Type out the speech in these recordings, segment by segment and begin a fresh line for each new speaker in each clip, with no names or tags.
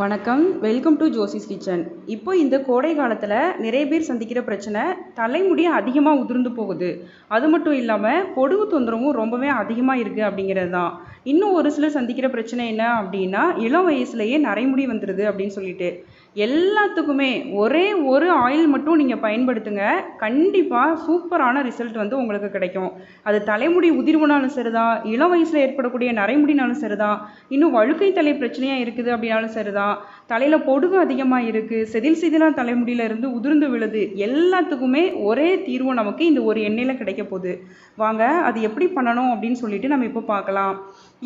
வணக்கம். Welcome to Josie's kitchen இப்போ இந்த கோடை காலத்தில் நிறைய பேர் சந்திக்கிற பிரச்சனை தலைமுடி அதிகமாக உதிர்ந்து போகுது. அது மட்டும் இல்லாமல் பொடுகு தொந்தரவும் ரொம்பவே அதிகமாக இருக்குது அப்படிங்கிறது தான் இன்னும் ஒரு சிலர் சந்திக்கிற பிரச்சனை என்ன அப்படின்னா இளம் வயசுலேயே நரைமுடி வந்துடுது அப்படின்னு சொல்லிட்டு. எல்லாத்துக்குமே ஒரே ஒரு ஆயில் மட்டும் நீங்கள் பயன்படுத்துங்க. கண்டிப்பாக சூப்பரான ரிசல்ட் வந்து உங்களுக்கு கிடைக்கும். அது தலைமுடி உதிர்வுனாலும் சரிதான் இளம் வயசில் ஏற்படக்கூடிய நரைமுடினாலும் சரிதான் இன்னும் வழுக்கை தலை பிரச்சனையாக இருக்குது அப்படின்னாலும் சரிதான் தலையில் பொடுகு அதிகமாக இருக்குது செதில் செதிலாக தலைமுடியில இருந்து உதிர்ந்து விழுது எல்லாத்துக்குமே ஒரே தீர்வு நமக்கு இந்த ஒரு எண்ணெயில் கிடைக்க போகுது. வாங்க அது எப்படி பண்ணணும் அப்படின்னு சொல்லிட்டு நம்ம இப்போ பார்க்கலாம்.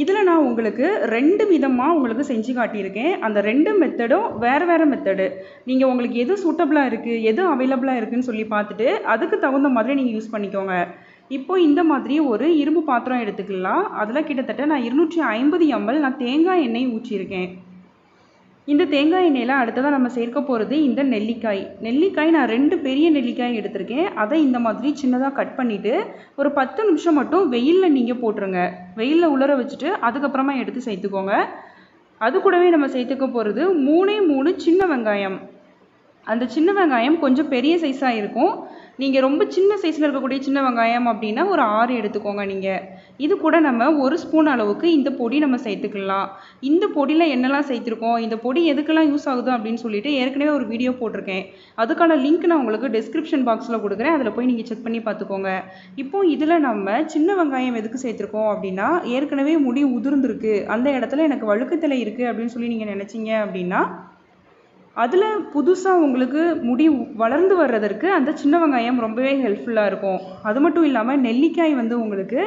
இதில் நான் உங்களுக்கு ரெண்டு விதமாக உங்களுக்கு செஞ்சு காட்டியிருக்கேன். அந்த ரெண்டு மெத்தடும் வேறு வேறு மெத்தடு நீங்கள் உங்களுக்கு எது சூட்டபிளாக இருக்குது எது அவைலபிளாக இருக்குதுன்னு சொல்லி பார்த்துட்டு அதுக்கு தகுந்த மாதிரி நீங்கள் யூஸ் பண்ணிக்கோங்க. இப்போ இந்த மாதிரி ஒரு இரும்பு பாத்திரம் எடுத்துக்கலாம். அதில் கிட்டத்தட்ட நான் இருநூற்றி ஐம்பது எம்எல் நான் தேங்காய் எண்ணெய் ஊற்றியிருக்கேன். இந்த தேங்காய் எண்ணெயில் அடுத்ததாக நம்ம சேர்க்க போகிறது இந்த நெல்லிக்காய். நெல்லிக்காய் நான் ரெண்டு பெரிய நெல்லிக்காய் எடுத்திருக்கேன். அதை இந்த மாதிரி சின்னதாக கட் பண்ணிவிட்டு ஒரு பத்து நிமிஷம் மட்டும் வெயிலில் நீங்கள் போட்டுருங்க. வெயிலில் உலர வச்சுட்டு அதுக்கப்புறமா எடுத்து சேர்த்துக்கோங்க. அது கூடவே நம்ம சேர்த்துக்க போகிறது மூணே மூணு சின்ன வெங்காயம். அந்த சின்ன வெங்காயம் கொஞ்சம் பெரிய சைஸாக இருக்கும். நீங்கள் ரொம்ப சின்ன சைஸில் இருக்கக்கூடிய சின்ன வெங்காயம் அப்படின்னா ஒரு ஆறு எடுத்துக்கோங்க நீங்கள் இது கூட நம்ம ஒரு ஸ்பூன் அளவுக்கு இந்த பொடி நம்ம சேர்த்துக்கலாம். இந்த பொடியில் என்னெல்லாம் சேர்த்துருக்கோம்? இந்த பொடி எதுக்கெல்லாம் யூஸ் ஆகுது அப்படின்னு சொல்லிட்டு ஏற்கனவே ஒரு வீடியோ போட்டிருக்கேன். அதுக்கான லிங்க் நான் உங்களுக்கு டிஸ்கிரிப்ஷன் பாக்ஸில் கொடுக்குறேன். அதில் போய் நீங்கள் செக் பண்ணி பார்த்துக்கோங்க. இப்போ இதில் நம்ம சின்ன வெங்காயம் எதுக்கு சேர்த்துருக்கோம் அப்படின்னா ஏற்கனவே முடி உதிர்ந்துருக்கு. அந்த இடத்துல எனக்கு வழுக்குத்தலை இருக்குது அப்படின்னு சொல்லி நீங்கள் நினச்சிங்க அப்படின்னா அதில் புதுசாக உங்களுக்கு முடி வளர்ந்து வர்றதற்கு அந்த சின்ன வெங்காயம் ரொம்பவே ஹெல்ப்ஃபுல்லாக இருக்கும். அது மட்டும் இல்லாமல் நெல்லிக்காய் வந்து உங்களுக்கு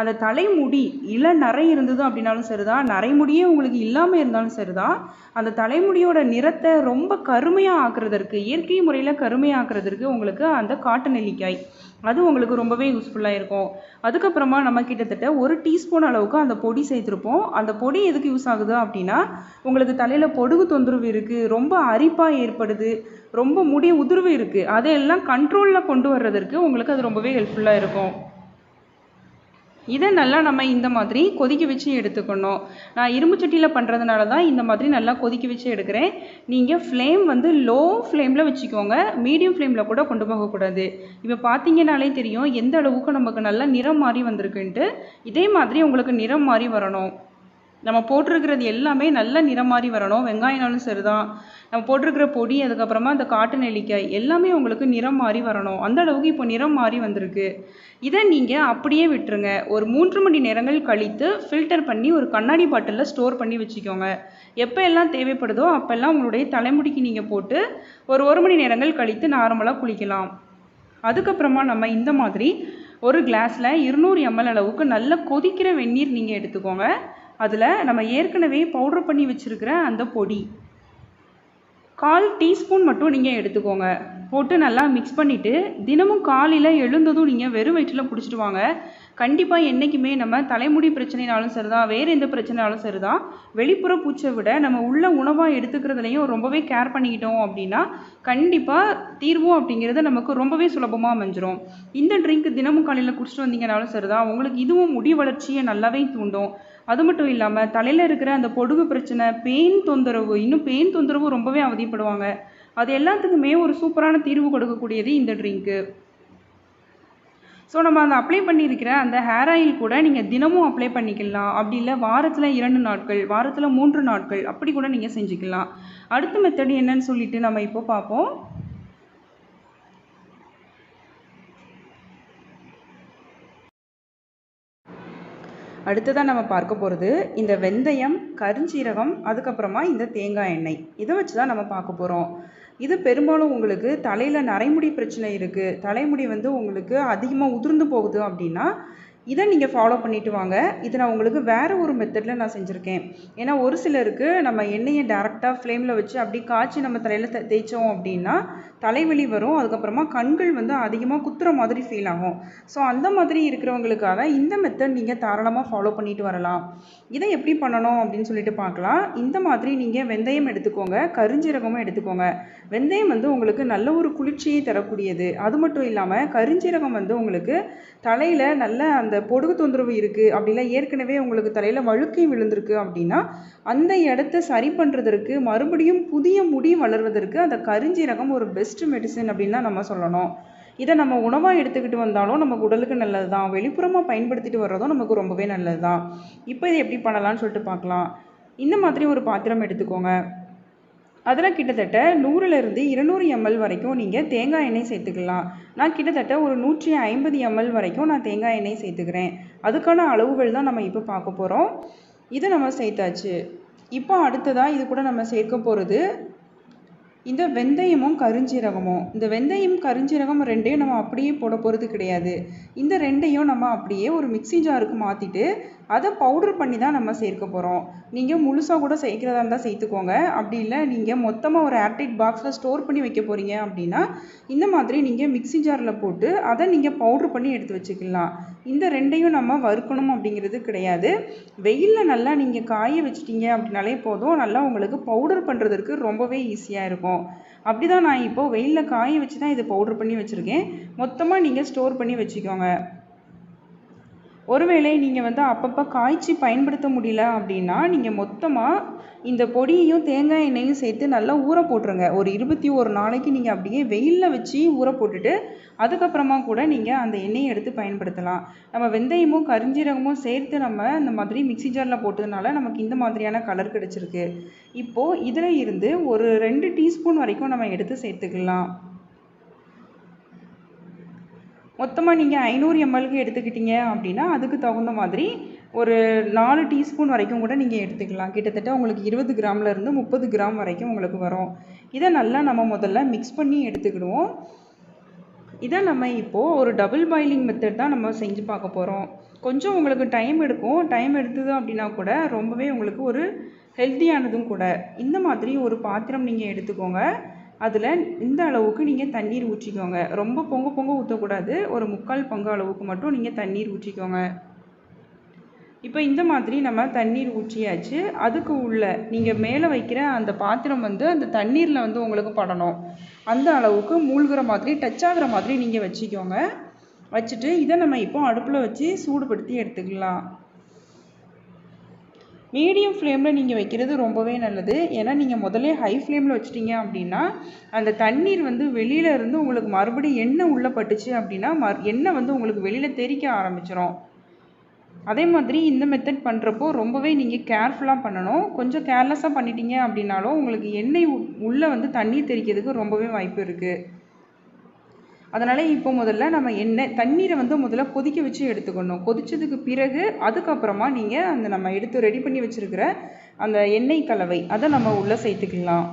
அந்த தலைமுடி இள நரை இருந்தது அப்படின்னாலும் சரிதான். நரைமுடியே உங்களுக்கு இல்லாமல் இருந்தாலும் சரிதான். அந்த தலைமுடியோட நிறத்தை ரொம்ப கருமையாக ஆக்குறதற்கு இயற்கை முறையில் கருமையாக்குறதற்கு உங்களுக்கு அந்த காட்டு நெல்லிக்காய் அது உங்களுக்கு ரொம்பவே யூஸ்ஃபுல்லாக இருக்கும். அதுக்கப்புறமா நம்ம கிட்டத்தட்ட ஒரு டீஸ்பூன் அளவுக்கு அந்த பொடி சேர்த்துருப்போம். அந்த பொடி எதுக்கு யூஸ் ஆகுது அப்படின்னா உங்களுக்கு தலையில் பொடுகு தொந்தரவு இருக்குது ரொம்ப அரிப்பாக ஏற்படுது ரொம்ப முடி உதிர்வு இருக்குது அதையெல்லாம் கண்ட்ரோலில் கொண்டு வர்றதற்கு உங்களுக்கு அது ரொம்பவே ஹெல்ப்ஃபுல்லாக இருக்கும். இதை நல்லா நம்ம இந்த மாதிரி கொதிக்க வச்சு எடுத்துக்கணும். நான் இரும்பு சட்டியில் பண்ணுறதுனால தான் இந்த மாதிரி நல்லா கொதிக்க வச்சு எடுக்கிறேன். நீங்கள் ஃப்ளேம் வந்து லோ ஃப்ளேமில் வச்சுக்கோங்க மீடியம் ஃப்ளேமில் கூட கொண்டு போகக்கூடாது. இப்போ பார்த்தீங்கனாலே தெரியும் எந்த அளவுக்கு நமக்கு நல்லா நிறம் மாறி வந்திருக்குன்ட்டு. இதே மாதிரி உங்களுக்கு நிறம் மாறி வரணும். நம்ம போட்டிருக்கிறது எல்லாமே நல்ல நிறம் மாறி வரணும். வெங்காயம்னாலும் சரிதான். நம்ம போட்டிருக்கிற பொடி அதுக்கப்புறமா அந்த காட்டு நெல்லிக்காய் எல்லாமே உங்களுக்கு நிறம் மாறி வரணும். அந்த அளவுக்கு இப்போ நிறம் மாறி வந்திருக்கு. இதை நீங்கள் அப்படியே விட்டுருங்க. ஒரு மூன்று மணி நேரங்கள் கழித்து ஃபில்டர் பண்ணி ஒரு கண்ணாடி பாட்டிலில் ஸ்டோர் பண்ணி வச்சுக்கோங்க. எப்போ எல்லாம் தேவைப்படுதோ அப்போல்லாம் உங்களுடைய தலைமுடிக்கு நீங்கள் போட்டு ஒரு ஒரு மணி நேரங்கள் கழித்து நார்மலாக குளிக்கலாம். அதுக்கப்புறமா நம்ம இந்த மாதிரி ஒரு கிளாஸில் இருநூறு எம்எல் அளவுக்கு நல்ல கொதிக்கிற வெந்நீர் நீங்கள் எடுத்துக்கோங்க. அதில் நம்ம ஏற்கனவே பவுடர் பண்ணி வச்சுருக்கிற அந்த பொடி. கால் டீஸ்பூன் மட்டும் நீங்கள் எடுத்துக்கோங்க. போட்டு நல்லா மிக்ஸ் பண்ணிவிட்டு தினமும் காலையில் எழுந்ததும் நீங்கள் வெறும் வயிற்றில் பிடிச்சிட்டு வாங்க. கண்டிப்பாக என்றைக்குமே நம்ம தலைமுடி பிரச்சனைனாலும் சரிதான் வேறு எந்த பிரச்சனைனாலும் சரிதான். வெளிப்புற பூச்சை விட நம்ம உள்ள உணவாக எடுத்துக்கிறதுலையும் ரொம்பவே கேர் பண்ணிக்கிட்டோம் அப்படின்னா கண்டிப்பாக தீர்வும் அப்படிங்கிறது நமக்கு ரொம்பவே சுலபமாக அமைஞ்சிரும். இந்த ட்ரிங்க் தினமும் காலையில் குடிச்சிட்டு வந்தீங்கனாலும் சரிதான் உங்களுக்கு இதுவும் முடி வளர்ச்சியை நல்லாவே தூண்டும். அது மட்டும் இல்லாமல் தலையில் இருக்கிற அந்த பொடுகு பிரச்சனை பெயின் தொந்தரவு இன்னும் பெயின் தொந்தரவு ரொம்பவே அவதிப்படுவாங்க. அது எல்லாத்துக்குமே ஒரு சூப்பரான தீர்வு கொடுக்கக்கூடியது இந்த ட்ரிங்க்கு ஸோ நம்ம அந்த அப்ளை பண்ணியிருக்கிற அந்த ஹேர் ஆயில் கூட நீங்கள் தினமும் அப்ளை பண்ணிக்கலாம். அப்படி இல்லை வாரத்தில் இரண்டு நாட்கள் வாரத்தில் மூன்று நாட்கள் அப்படி கூட நீங்கள் செஞ்சுக்கலாம். அடுத்த மெத்தட் என்னன்னு சொல்லிட்டு நம்ம இப்போ பார்ப்போம். அடுத்ததாக நம்ம பார்க்க போகிறது இந்த வெந்தயம் கருஞ்சீரகம் அதுக்கப்புறமா இந்த தேங்காய் எண்ணெய். இதை வச்சு தான் நம்ம பார்க்க போகிறோம் இது பெரும்பாலும் உங்களுக்கு தலையில் நரைமுடி பிரச்சனை இருக்குது தலைமுடி வந்து உங்களுக்கு அதிகமாக உதிர்ந்து போகுது அப்படின்னா இதை நீங்கள் ஃபாலோ பண்ணிட்டு வாங்க. இது நான் உங்களுக்கு வேறு ஒரு மெத்தடில் நான் செஞ்சுருக்கேன். ஏன்னா ஒரு சிலருக்கு நம்ம எண்ணெயை டேரெக்டாக ஃப்ளேமில் வச்சு அப்படி காய்ச்சி நம்ம தலையில் தே தேய்ச்சோம் அப்படின்னா தலைவலி வரும். அதுக்கப்புறமா கண்கள் வந்து அதிகமாக குத்துற மாதிரி ஃபீல் ஆகும். ஸோ அந்த மாதிரி இருக்கிறவங்களுக்காக இந்த மெத்தட் நீங்கள் தாராளமாக ஃபாலோ பண்ணிட்டு வரலாம். இதை எப்படி பண்ணணும் அப்படின்னு சொல்லிட்டு பார்க்கலாம். இந்த மாதிரி நீங்கள் வெந்தயம் எடுத்துக்கோங்க. கருஞ்சீரகமும் எடுத்துக்கோங்க. வெந்தயம் வந்து உங்களுக்கு நல்ல ஒரு குளிர்ச்சியை தரக்கூடியது. அது மட்டும் இல்லாமல் கருஞ்சீரகம் வந்து உங்களுக்கு தலையில் நல்ல அந்த அந்த பொடுகு தொந்தரவு இருக்குது அப்படிலாம் ஏற்கனவே உங்களுக்கு தலையில் வழுக்கை விழுந்திருக்கு அப்படின்னா அந்த இடத்த சரி பண்ணுறதற்கு மறுபடியும் புதிய முடி வளர்வதற்கு அந்த கருஞ்சீரகம் ஒரு பெஸ்ட் மெடிசன் அப்படின்னு தான் நம்ம சொல்லணும். இதை நம்ம உணவாக எடுத்துக்கிட்டு வந்தாலும் நமக்கு உடலுக்கு நல்லது தான் வெளிப்புறமாக பயன்படுத்திட்டு வர்றதும் நமக்கு ரொம்பவே நல்லது தான் இப்போ இதை எப்படி பண்ணலாம்னு சொல்லிட்டு பார்க்கலாம். இந்த மாதிரி ஒரு பாத்திரம் எடுத்துக்கோங்க. அதில் கிட்டத்தட்ட நூறுலேருந்து இருநூறு எம்எல் வரைக்கும் நீங்கள் தேங்காய் எண்ணெய் சேர்த்துக்கலாம். நான் கிட்டத்தட்ட ஒரு நூற்றி ஐம்பது எம்எல் வரைக்கும் நான் தேங்காய் எண்ணெய் சேர்த்துக்கிறேன். அதுக்கான அளவுகள் தான் நம்ம இப்போ பார்க்க போகிறோம் இதை நம்ம சேர்த்தாச்சு. இப்போ அடுத்ததாக இது கூட நம்ம சேர்க்க போகிறது இந்த வெந்தயமும் கருஞ்சீரகமும். இந்த வெந்தயம் கருஞ்சீரகம் ரெண்டையும் நம்ம அப்படியே போட போகிறது கிடையாது. இந்த ரெண்டையும் நம்ம அப்படியே ஒரு மிக்ஸி ஜாருக்கு மாற்றிட்டு அதை பவுடர் பண்ணி தான் நம்ம சேர்க்க போகிறோம் நீங்கள் முழுசாக கூட சேர்க்கிறதா இருந்தால் சேர்த்துக்கோங்க. அப்படி இல்லை நீங்கள் மொத்தமாக ஒரு ஏர்டைட் பாக்ஸில் ஸ்டோர் பண்ணி வைக்க போகிறீங்க அப்படின்னா இந்த மாதிரி நீங்கள் மிக்ஸி ஜாரில் போட்டு அதை நீங்கள் பவுட்ரு பண்ணி எடுத்து வச்சுக்கலாம். இந்த ரெண்டையும் நம்ம வறுக்கணும் அப்படிங்கிறது கிடையாது. வெயிலில் நல்லா நீங்கள் காய வச்சிட்டீங்க அப்படின்னாலே போதும். நல்லா உங்களுக்கு பவுடர் பண்ணுறதுக்கு ரொம்பவே ஈஸியாக இருக்கும். அப்படி தான் நான் இப்போது வெயிலில் காய வச்சு தான் இது பவுட்ரு பண்ணி வச்சுருக்கேன். மொத்தமாக நீங்கள் ஸ்டோர் பண்ணி வச்சுக்கோங்க. ஒருவேளை நீங்கள் வந்து அப்பப்போ காய்ச்சி பயன்படுத்த முடியல அப்படின்னா நீங்கள் மொத்தமாக இந்த பொடியையும் தேங்காய் எண்ணெயும் சேர்த்து நல்லா ஊற போட்டுருங்க. ஒரு இருபத்தி ஒரு நாளைக்கு நீங்கள் அப்படியே வெயிலில் வச்சு ஊற போட்டுட்டு அதுக்கப்புறமா கூட நீங்கள் அந்த எண்ணெயை எடுத்து பயன்படுத்தலாம். நம்ம வெந்தயமும் கரிஞ்சீரகமும் சேர்த்து நம்ம இந்த மாதிரி மிக்ஸி ஜாரில் போட்டதுனால நமக்கு இந்த மாதிரியான கலர் கிடச்சிருக்கு. இப்போது இதில் இருந்து ஒரு ரெண்டு டீஸ்பூன் வரைக்கும் நம்ம எடுத்து சேர்த்துக்கலாம். மொத்தமாக நீங்கள் ஐநூறு எம்எல்க்கு எடுத்துக்கிட்டீங்க அப்படின்னா அதுக்கு தகுந்த மாதிரி ஒரு நாலு டீஸ்பூன் வரைக்கும் கூட நீங்கள் எடுத்துக்கலாம். கிட்டத்தட்ட உங்களுக்கு இருபது கிராம்ல இருந்து முப்பது கிராம் வரைக்கும் உங்களுக்கு வரும். இதை நல்லா நம்ம முதல்ல மிக்ஸ் பண்ணி எடுத்துக்கிடுவோம். இதை நம்ம இப்போது ஒரு டபுள் பாயிலிங் மெத்தட் தான் நம்ம செஞ்சு பார்க்க போகிறோம் கொஞ்சம் உங்களுக்கு டைம் எடுக்கும். டைம் எடுத்தது அப்படின்னா கூட ரொம்பவே உங்களுக்கு ஒரு ஹெல்த்தியானதும் கூட. இந்த மாதிரி ஒரு பாத்திரம் நீங்கள் எடுத்துக்கோங்க. அதில் இந்த அளவுக்கு நீங்கள் தண்ணீர் ஊற்றிக்கோங்க. ரொம்ப பொங்க பொங்க ஊற்றக்கூடாது ஒரு முக்கால் பங்கு அளவுக்கு மட்டும் நீங்கள் தண்ணீர் ஊற்றிக்கோங்க. இப்போ இந்த மாதிரி நம்ம தண்ணீர் ஊற்றியாச்சு. அதுக்கு உள்ள நீங்கள் மேலே வைக்கிற அந்த பாத்திரம் வந்து அந்த தண்ணீரில் வந்து உங்களுக்கு படணும். அந்த அளவுக்கு மூழ்கிற மாதிரி டச் ஆகிற மாதிரி நீங்கள் வச்சுக்கோங்க. வச்சுட்டு இதை நம்ம இப்போ அடுப்பில் வச்சு சூடுபடுத்தி எடுத்துக்கலாம். மீடியம் ஃப்ளேமில் நீங்கள் வைக்கிறது ரொம்பவே நல்லது. ஏன்னா நீங்கள் முதல்ல ஹை ஃப்ளேமில் வச்சிட்டிங்க அப்படின்னா அந்த தண்ணீர் வந்து வெளியில இருந்து உங்களுக்கு மறுபடியும் எண்ணெய் உள்ளே பட்டுச்சு அப்படின்னா மறு எண்ணெய் வந்து உங்களுக்கு வெளியில் தெறிக்க ஆரம்பிச்சிடும் அதே மாதிரி இந்த மெத்தட் பண்ணுறப்போ ரொம்பவே நீங்கள் கேர்ஃபுல்லாக பண்ணணும். கொஞ்சம் கேர்லெஸ்ஸாக பண்ணிட்டீங்க அப்படின்னாலும் உங்களுக்கு எண்ணெய் உள்ளே வந்து தண்ணி தெறிக்கிறதுக்கு ரொம்பவே வாய்ப்பு இருக்குது அதனால் இப்போ முதல்ல நம்ம எண்ணெய் தண்ணீரை வந்து முதல்ல கொதிக்க வச்சு எடுத்துக்கணும். கொதிச்சதுக்கு பிறகு அதுக்கப்புறமா நீங்கள் அந்த நம்ம எடுத்து ரெடி பண்ணி வச்சிருக்கிற அந்த எண்ணெய் கலவை அதை நம்ம உள்ளே சேர்த்துக்கலாம்.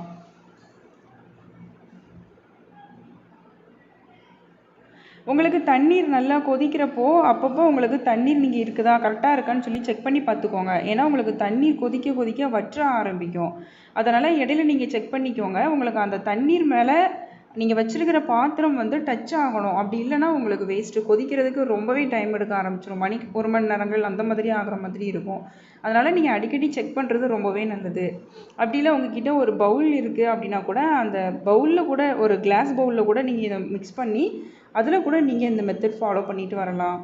உங்களுக்கு தண்ணீர் நல்லா கொதிக்கிறப்போ அப்பப்போ உங்களுக்கு தண்ணீர் நீங்கள் இருக்குதா கரெக்டாக இருக்கான்னு சொல்லி செக் பண்ணி பார்த்துக்கோங்க. ஏன்னா உங்களுக்கு தண்ணீர் கொதிக்க கொதிக்க வற்ற ஆரம்பிக்கும். அதனால் இடையில நீங்கள் செக் பண்ணிக்கோங்க. உங்களுக்கு அந்த தண்ணீர் மேலே நீங்கள் வச்சுருக்கிற பாத்திரம் வந்து டச் ஆகணும். அப்படி இல்லைன்னா உங்களுக்கு வேஸ்ட்டு கொதிக்கிறதுக்கு ரொம்பவே டைம் எடுக்க ஆரம்பிச்சிடும் மணிக்கு ஒரு மணி நேரங்கள் அந்த மாதிரி ஆகிற மாதிரி இருக்கும். அதனால் நீங்கள் அடிக்கடி செக் பண்ணுறது ரொம்பவே நல்லது. அப்படி இல்லை உங்ககிட்ட ஒரு பவுல் இருக்குது அப்படின்னா கூட அந்த பவுலில் கூட ஒரு கிளாஸ் பவுலில் கூட நீங்கள் இதை மிக்ஸ் பண்ணி அதில் கூட நீங்கள் இந்த மெத்தட் ஃபாலோ பண்ணிட்டு வரலாம்.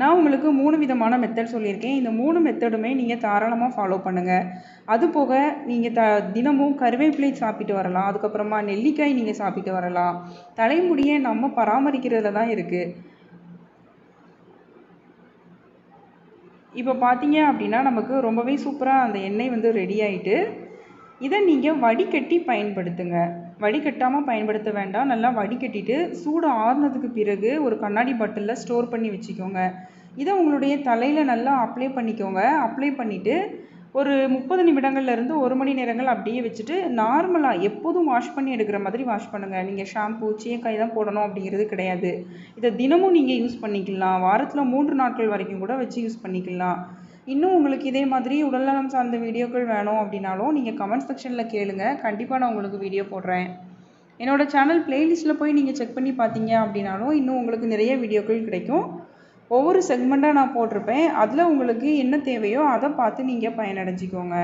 நான் உங்களுக்கு மூணு விதமான மெத்தட் சொல்லியிருக்கேன். இந்த மூணு மெத்தடுமே நீங்கள் தாராளமாக ஃபாலோ பண்ணுங்கள் அது போக நீங்கள் த தினமும் கருவேப்பிலை சாப்பிட்டு வரலாம். அதுக்கப்புறமா நெல்லிக்காய் நீங்கள் சாப்பிட்டு வரலாம். தலைமுடியை நம்ம பராமரிக்கிறதுல தான் இருக்குது இப்போ பார்த்தீங்க அப்படின்னா நமக்கு ரொம்பவே சூப்பராக அந்த எண்ணெய் வந்து ரெடி ஆகிட்டு இதை நீங்கள் வடிகட்டி பயன்படுத்துங்க. வடிகட்டாமல் பயன்படுத்த வேண்டாம். நல்லா வடிகட்டிட்டு சூடு ஆறுனதுக்கு பிறகு ஒரு கண்ணாடி பாட்டிலில் ஸ்டோர் பண்ணி வச்சுக்கோங்க. இதை உங்களுடைய தலையில் நல்லா அப்ளை பண்ணிக்கோங்க. அப்ளை பண்ணிவிட்டு ஒரு முப்பது நிமிடங்கள்ல இருந்து ஒரு மணி நேரங்கள் அப்படியே வச்சுட்டு நார்மலாக எப்போதும் வாஷ் பண்ணி எடுக்கிற மாதிரி வாஷ் பண்ணுங்கள் நீங்கள் ஷாம்பு சீயக்காய் தான் போடணும் அப்படிங்கிறது கிடையாது. இதை தினமும் நீங்கள் யூஸ் பண்ணிக்கலாம். வாரத்தில் மூன்று நாட்கள் வரைக்கும் கூட வச்சு யூஸ் பண்ணிக்கலாம். இன்னும் உங்களுக்கு இதே மாதிரி உடல்நலம் சார்ந்த வீடியோக்கள் வேணும் அப்படின்னாலும் நீங்கள் கமெண்ட் செக்ஷனில் கேளுங்கள் கண்டிப்பாக நான் உங்களுக்கு வீடியோ போடுறேன். என்னோட சேனல் பிளேலிஸ்ட்டில் போய் நீங்கள் செக் பண்ணி பார்த்தீங்க அப்படின்னாலும் இன்னும் உங்களுக்கு நிறைய வீடியோக்கள் கிடைக்கும். ஒவ்வொரு செக்மெண்ட்டாக நான் போட்டிருப்பேன். அதில் உங்களுக்கு என்ன தேவையோ அதை பார்த்து நீங்கள் பயனடைஞ்சிக்கோங்க.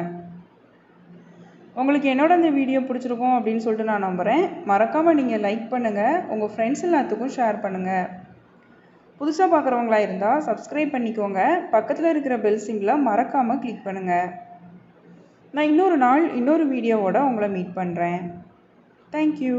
உங்களுக்கு என்னோட இந்த வீடியோ பிடிச்சிருக்கும் அப்படின்னு சொல்லிட்டு நான் நம்புகிறேன் மறக்காமல் நீங்கள் லைக் பண்ணுங்கள் உங்கள் ஃப்ரெண்ட்ஸ் எல்லாத்துக்கும் ஷேர் பண்ணுங்கள் புதுசாக பார்க்குறவங்களா இருந்தால் சப்ஸ்கிரைப் பண்ணிக்கோங்க. பக்கத்தில் இருக்கிற பெல் சிங்கில் மறக்காமல் கிளிக் பண்ணுங்கள் நான் இன்னொரு நாள் இன்னொரு வீடியோவோட உங்களை மீட் பண்ணுறேன் தேங்க்யூ